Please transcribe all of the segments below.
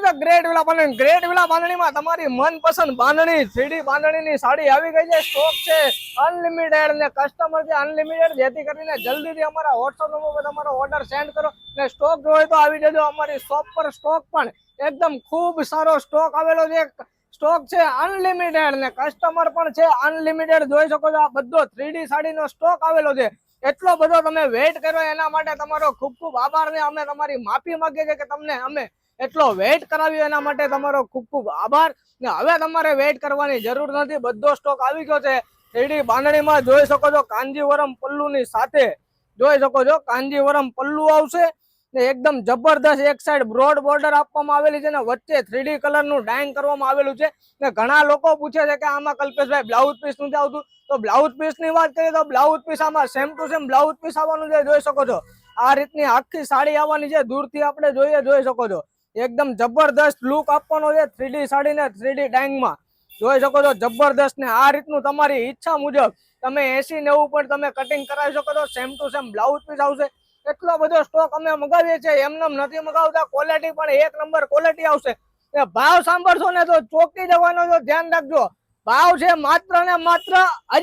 તમારી order send કરો. ને સ્ટોક જોઈએ તો આવી જજો. અમારી શોપ પર સ્ટોક પણ એકદમ ખૂબ સારો સ્ટોક આવેલો છે. સ્ટોક છે. અનલિમિટેડ ને કસ્ટમર પણ છે. અનલિમિટેડ જોઈ શકો છો. આ બધો થ્રીડી સાડીનો સ્ટોક આવેલો છે. એટલો બધો તમે વેઇટ કર્યો, એના માટે તમારો ખૂબ ખૂબ આભાર ને અમે તમારી માફી માંગીએ છીએ કે તમને અમે એટલો વેઇટ કરાવ્યો, એના માટે તમારો ખૂબ ખૂબ આભાર. ને હવે તમારે વેઇટ કરવાની જરૂર નથી. બધો સ્ટોક આવી ગયો છે. એડી બાંધણીમાં જોઈ શકો છો કાંજીવરમ પલ્લુની સાથે. જોઈ શકો છો કાંજીવરમ પલ્લુ આવશે. ને એકદમ જબરદસ્ત એક સાઈડ બ્રોડ બોર્ડર આપવામાં આવેલી છે ને વચ્ચે થ્રીડી કલરનું ડાઇંગ કરવામાં આવેલું છે. ને ઘણા લોકો પૂછે છે કે આમાં કલ્પેશભાઈ બ્લાઉઝ પીસ નથી આવતું? તો બ્લાઉઝ પીસની વાત કરીએ તો બ્લાઉઝ પીસ આમાં same to same blouse piece આવવાનું છે, જોઈ શકો છો. આ રીતની આખી સાડી આવવાની છે, દૂરથી આપણે જોઈએ, જોઈ શકો છો. એકદમ જબરદસ્ત લુક આપવાનો છે થ્રીડી સાડી ને થ્રીડી ડાઇંગમાં જોઈ શકો છો, જબરદસ્ત ને આ રીતનું તમારી ઈચ્છા મુજબ તમે એસી નેવું પણ તમે કટિંગ કરાવી શકો છો same to same blouse piece આવશે. એટલો બધો સ્ટોક અમે મગાવીએ છીએ એમને નથી મગાવતા ક્વોલિટી પણ એક નંબર ક્વોલિટી આવશે. એ ભાવ સાંભળશો ને તો ચોકી જવાનો તો ધ્યાન રાખજો. ભાવ છે માત્ર ને માત્ર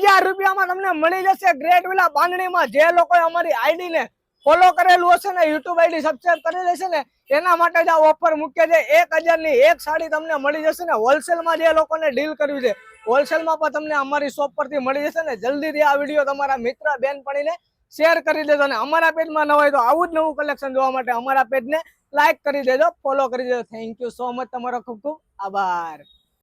હજાર રૂપિયામાં તમને મળી જશે ગ્રેટ વિલા બાંધણીમાં. જે લોકોએ અમારી આઈડી ને ફોલો કરેલું હશે ને યુટ્યુબ આઈડી સબસ્ક્રાઈબ કરી લેશે ને, એના માટે જ આ ઓફર મૂકે છે. એક હજારની એક સાડી તમને મળી જશે ને હોલસેલમાં જે લોકોને ડીલ કરવી છે હોલસેલમાં પણ તમને અમારી શોપ પરથી મળી જશે ને. જલ્દીથી આ વીડિયો તમારા મિત્ર બેનપણીને શેર કરી દેજો અને અમારા પેજમાં ન હોય તો આવું જ નવું કલેક્શન જોવા માટે અમારા પેજને લાઈક કરી દેજો ફોલો કરી દેજો. થેન્ક યુ સો મચ તમારો ખૂબ ખૂબ આભાર.